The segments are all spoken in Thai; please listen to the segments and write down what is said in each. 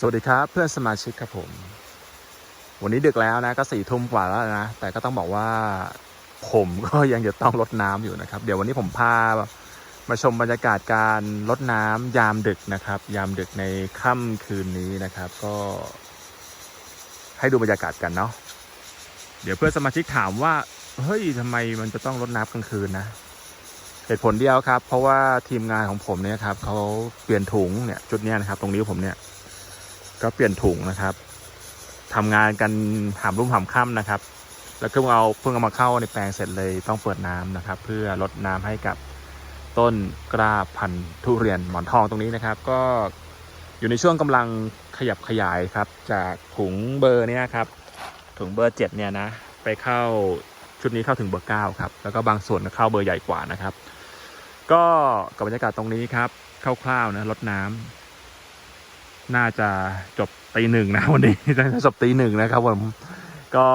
สวัสดีครับเพื่อนสมาชิกครับผม วันนี้ดึกแล้วนะก็สี่ทุ่มกว่าแล้วนะ แต่ก็ต้องบอกว่าผมก็ยังจะต้องรดน้ำอยู่นะครับ เดี๋ยววันนี้ผมพามาชมบรรยากาศการรดน้ำยามดึกนะครับ ยามดึกในค่ำคืนนี้นะครับ ก็ ให้ดูบรรยากาศกันเนาะเดี๋ยวเพื่อนสมาชิกถามว่าเฮ้ยทำไมมันจะต้องรดน้ำกลางคืนนะเหตุผลเดียวครับ เพราะว่าทีมงานของผมเนี่ยครับเขาเปลี่ยนถุงเนี่ยจุดเนี้ยนะครับ ตรงนี้ผมเนี่ย ก็เปลี่ยนถุงนะครับทำงานกันหามรุ่มหามค่ำนะครับ แล้วก็เอาเพิ่งเอามาเข้าในแปลงเสร็จเลยต้องเปิดน้ำนะครับ เพื่อลดน้ำให้กับต้นกล้าพันธุ์ทุเรียนหมอนทองตรงนี้นะครับ ก็อยู่ในช่วงกำลังขยับขยายครับ จากถุงเบอร์เนี้ยครับถุงเบอร์เจ็ดเนี่ยนะ ไปเข้าชุดนี้เข้าถึงเบอร์เก้าครับ แล้วก็บางส่วนเข้าเบอร์ใหญ่กว่านะครับ ก็กับบรรยากาศตรงนี้ครับคร่าวๆนะลดน้ำ น่าจะจบตีหนึ่งนะวันนี้น่าจะจบตีหนึ่งนะครับผมก็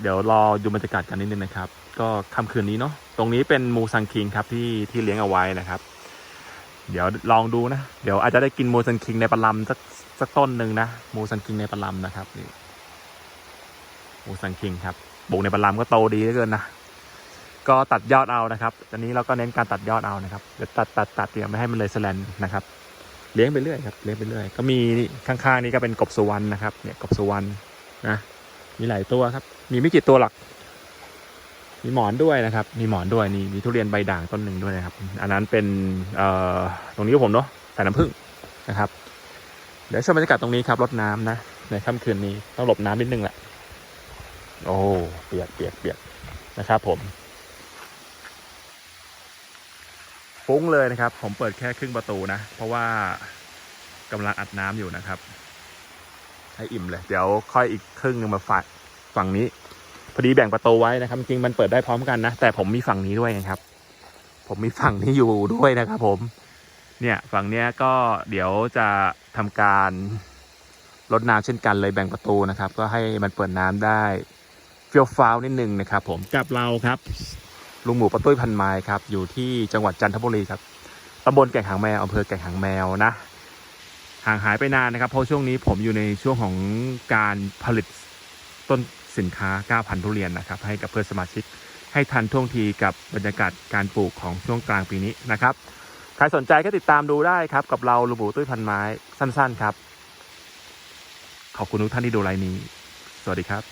เดี๋ยวรอดูบรรยากาศกันนิดนึงนะครับ ก็ค่ำคืนนี้เนาะตรงนี้เป็นมูซังคิงครับที่ที่เลี้ยงเอาไว้นะครับ เดี๋ยวลองดูนะ เดี๋ยวอาจจะได้กินมูซังคิงในปลาลำสักสักต้นหนึ่งนะมูซังคิงในปลาลำนะครับนี่มูซังคิงครับปลูกในปลาลำก็โตดีเหลือเกินนะก็ตัดยอดเอานะครับตอนนี้เราก็เน้นการตัดยอดเอานะครับเดี๋ยวตัดตัดตัดเดี๋ยวไม่ให้มันเลยแสลนนะครับ เลี้ยงไปเรื่อยครับเลี้ยงไปเรื่อยก็มีนี่ข้างๆนี่ก็เป็นกบสุวรรณนะครับเนี่ยกบสุวรรณนะมีหลายตัวครับ มีไม่กี่ตัวหรอกมีหมอนด้วยนะครับ มีหมอนด้วยนี่มีทุเรียนใบด่างต้นหนึ่งด้วยนะครับ อันนั้นเป็นเอ่อตรงนี้ผมเนาะใส่น้ำผึ้งนะครับ เดี๋ยวชมบรรยากาศตรงนี้ครับรดน้ำนะในค่ำคืนนี้ต้องหลบน้ำนิดนึงแหละโอ้เปียกเปียกเปียกนะครับผม ฟุ้งเลยนะครับ ผมเปิดแค่ครึ่งประตูนะ เพราะว่ากำลังอัดน้ำอยู่นะครับ ให้อิ่มเลย เดี๋ยวค่อยอีกครึ่งหนึงมาฝากฝั่งนี้ พอดีแบ่งประตูไว้นะครับ จริงมันเปิดได้พร้อมกันนะ แต่ผมมีฝั่งนี้ด้วยนะครับ ผมมีฝั่งนี้อยู่ด้วยนะครับ ผม เนี่ยฝั่งเนี้ยก็เดี๋ยวจะทำการลดน้ำเช่นกันเลยแบ่งประตูนะครับ ก็ให้มันเปิดน้ำได้เฟี้ยวฟ้าวนิดนึงนะครับ ผมกับเราครับ ลุงหมูปะตุ้ยพันไม้ครับอยู่ที่จังหวัดจันทบุรีครับตำบลแก่งหางแมวอำเภอแก่งหางแมวนะห่างหายไปนานนะครับ เพราะช่วงนี้ผมอยู่ในช่วงของการผลิตต้นสินค้าก้าพันธุ์ทุเรียนนะครับ ให้กับเพื่อนสมาชิกให้ทันท่วงทีกับบรรยากาศการปลูกของช่วงกลางปีนี้นะครับใครสนใจก็ติดตามดูได้ครับ กับเราลุงหมูตุ้ยพันไม้สั้น ๆครับ ขอบคุณทุกท่านที่ดูไลน์นี้ สวัสดีครับ